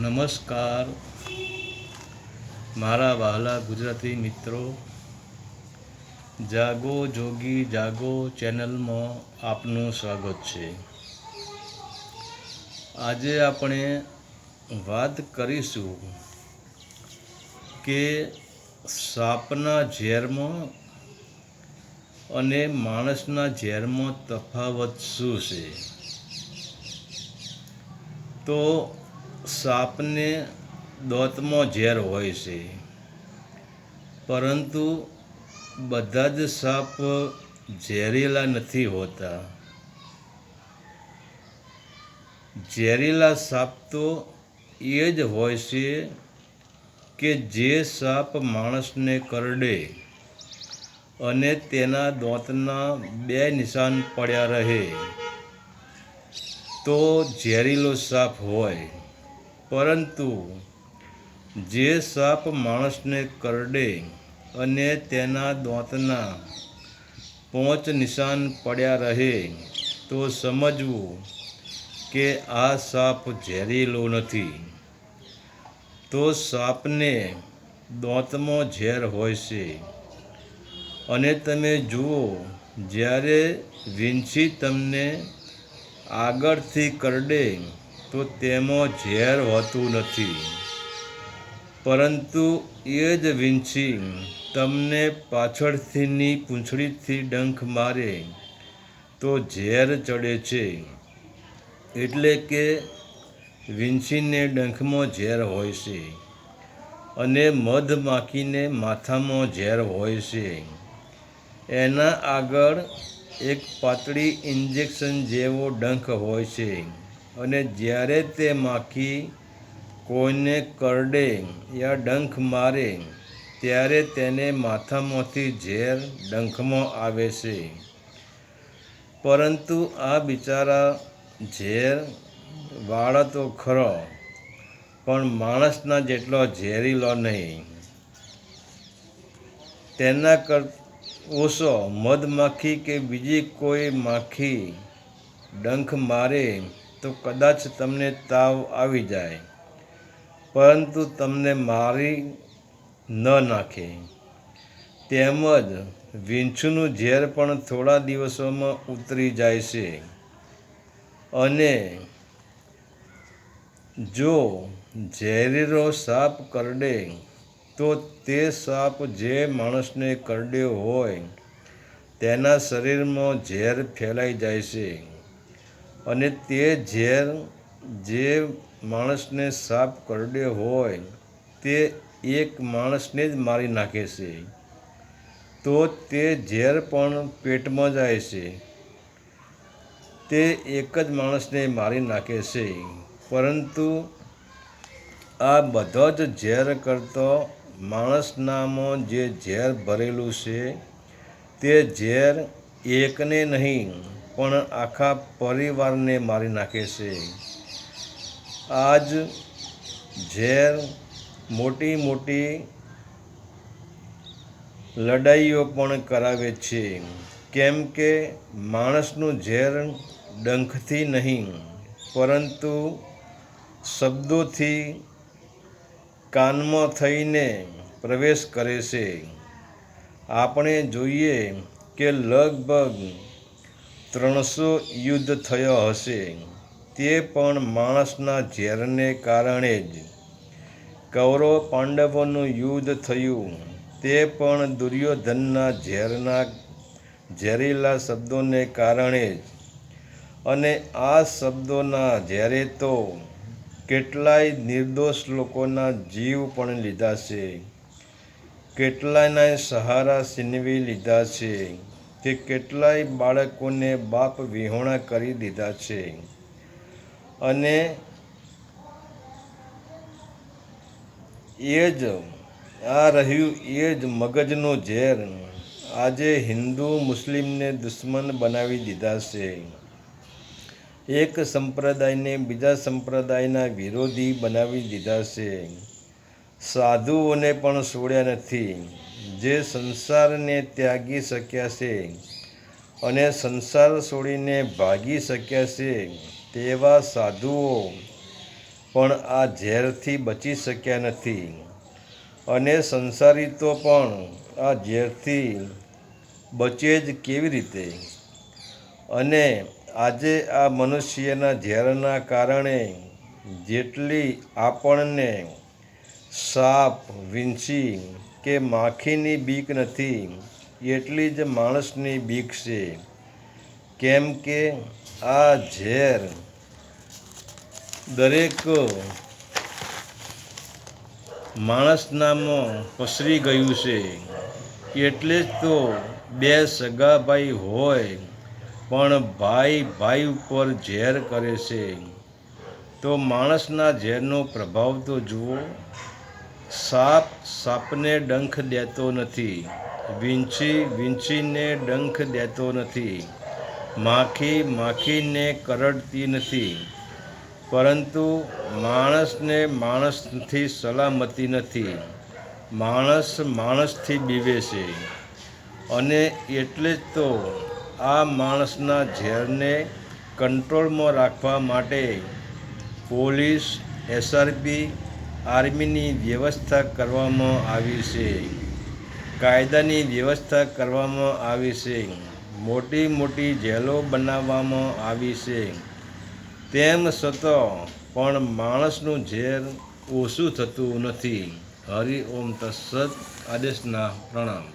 નમસ્કાર. મારા વહાલા ગુજરાતી મિત્રો, જાગો જોગી, જાગો ચેનલમાં આપનું સ્વાગત છે. આજે આપણે વાત કરીશું કે સાપના ઝેરમાં અને માણસના ઝેરમાં તફાવત શું છે? તો સાપને દોતમાં ઝેર હોય છે. પરંતુ બધા જ સાપ ઝેરીલા નથી હોતા. ઝેરીલા સાપ તો એ જ હોય છે કે જે સાપ માણસને કરડે અને તેના દોતના બે નિશાન પડ્યા રહે. તો ઝેરીલો સાપ હોય. પરંતુ જે સાપ માણસને કરડે અને તેના દોંતના પોંચ નિશાન પડ્યા રહે, તો સમજવું કે આ સાપ ઝેરીલો નથી. તો સાપને દોંતમાં ઝેર હોય છે. અને તમે જુઓ, જ્યારે વિંછી તમને આગળથી કરડે તો તેમાં ઝેર હોતું નથી. પરંતુ એ જ વિંછી તમને પાછળથીની પૂંછડીથી ડંખ મારે તો ઝેર ચડે છે. એટલે કે વિંછીને ડંખમાં ઝેર હોય છે અને મધ માખીને માથામાં ઝેર હોય છે. એના આગળ એક પાતળી ઇન્જેક્શન જેવો ડંખ હોય છે. અને જ્યારે તે માખી કોઈને કરડે યા ડંખ મારે, ત્યારે તેને માથામાંથી ઝેર ડંખમાં આવે છે. પરંતુ આ બિચારા ઝેર વાળા તો ખરો, પણ માણસના જેટલો ઝેરીલો નહીં. તેના કર, ઓછો મધમાખી કે બીજી કોઈ માખી ડંખ મારે તો કદાચ તમને તાવ આવી જાય. પરંતુ તમને મારી ન નાખે. તેમજ વિંછનું ઝેર પણ થોડા દિવસોમાં ઉતરી જાય છે. અને જો ઝેરીલો સાપ કરડે, તો તે સાપ જે માણસને કરડ્યો હોય, તેના શરીરમાં ઝેર ફેલાઈ જાય છે. અને તે ઝેર જે માણસને સાપ કરડે હોય, તે એક માણસને જ મારી નાખે છે. તો તે ઝેર પણ પેટમાં જાય છે. તે એક જ માણસને મારી નાખે છે. પરંતુ આ બધો જ ઝેર કરતો માણસનામાં જે ઝેર ભરેલું છે, તે ઝેર એકને નહીં પણ આખા પરિવારને મારી નાખે છે. આજ ઝેર મોટી મોટી લડાઈઓ પણ કરાવે છે. કેમ કે માણસનું ઝેર ડંખથી નહીં, પરંતુ શબ્દોથી કાનમાં થઈને પ્રવેશ કરે છે. આપણે જોઈએ કે લગભગ ત્રણસો યુદ્ધ થયો હશે. તે પણ માણસના ઝેરને કારણે જ. કૌરવ પાંડવોનું યુદ્ધ થયું. તે પણ દુર્યોધનના ઝેરના, ઝેરીલા શબ્દોને કારણે જ. અને આ શબ્દોના ઝેરે તો કેટલાય નિર્દોષ લોકોના જીવ પણ લીધા છે. કેટલાયના સહારા છીનવી લીધા છે. કે કેટલાય બાળકોને બાપ વિહોણા કરી દીધા છે. અને એ જ, આ રહ્યું એ જ મગજનો ઝેર. આજે હિન્દુ મુસ્લિમને દુશ્મન બનાવી દીધા છે. એક સંપ્રદાયને બીજા સંપ્રદાયના વિરોધી બનાવી દીધા છે. સાધુઓને પણ છોડ્યા નથી. જે સંસારને ત્યાગી શક્યા છે અને સંસાર છોડીને ભાગી શક્યા છે, તેવા સાધુઓ પણ આ ઝેરથી બચી શક્યા નથી. અને સંસારી તો પણ આ ઝેરથી બચે જ કેવી રીતે? અને આજે આ મનુષ્યના ઝેરના કારણે જેટલી આપણને સાપ વીંછી કે માખીની બીક નથી, એટલી જ માણસની બીક છે. કેમ કે આ ઝેર દરેક માણસનામાં પસરી ગયું છે. એટલે જ તો બે સગા ભાઈ હોય, પણ ભાઈ ભાઈ ઉપર ઝેર કરે છે. તો માણસના ઝેરનો પ્રભાવ તો જુઓ. સાપ સાપને ડંખ દેતો નથી. વીંછી વીંછીને ડંખ દેતો નથી. માખી માખીને કરડતી નથી. પરંતુ માણસને માણસથી સલામતી નથી. માણસ માણસથી બીવે છે. અને એટલે જ તો આ માણસના ઝેરને કંટ્રોલમાં રાખવા માટે પોલીસ, એસઆરપી આર્મીની વ્યવસ્થા કરવામાં આવી છે. કાયદાની વ્યવસ્થા કરવામાં આવી છે. મોટી મોટી જેલો બનાવવામાં આવી છે. તેમ છતાં પણ માણસનું ઝેર ઓછું થતું નથી. હરિ ઓમ તત્સત આદેશના પ્રણામ.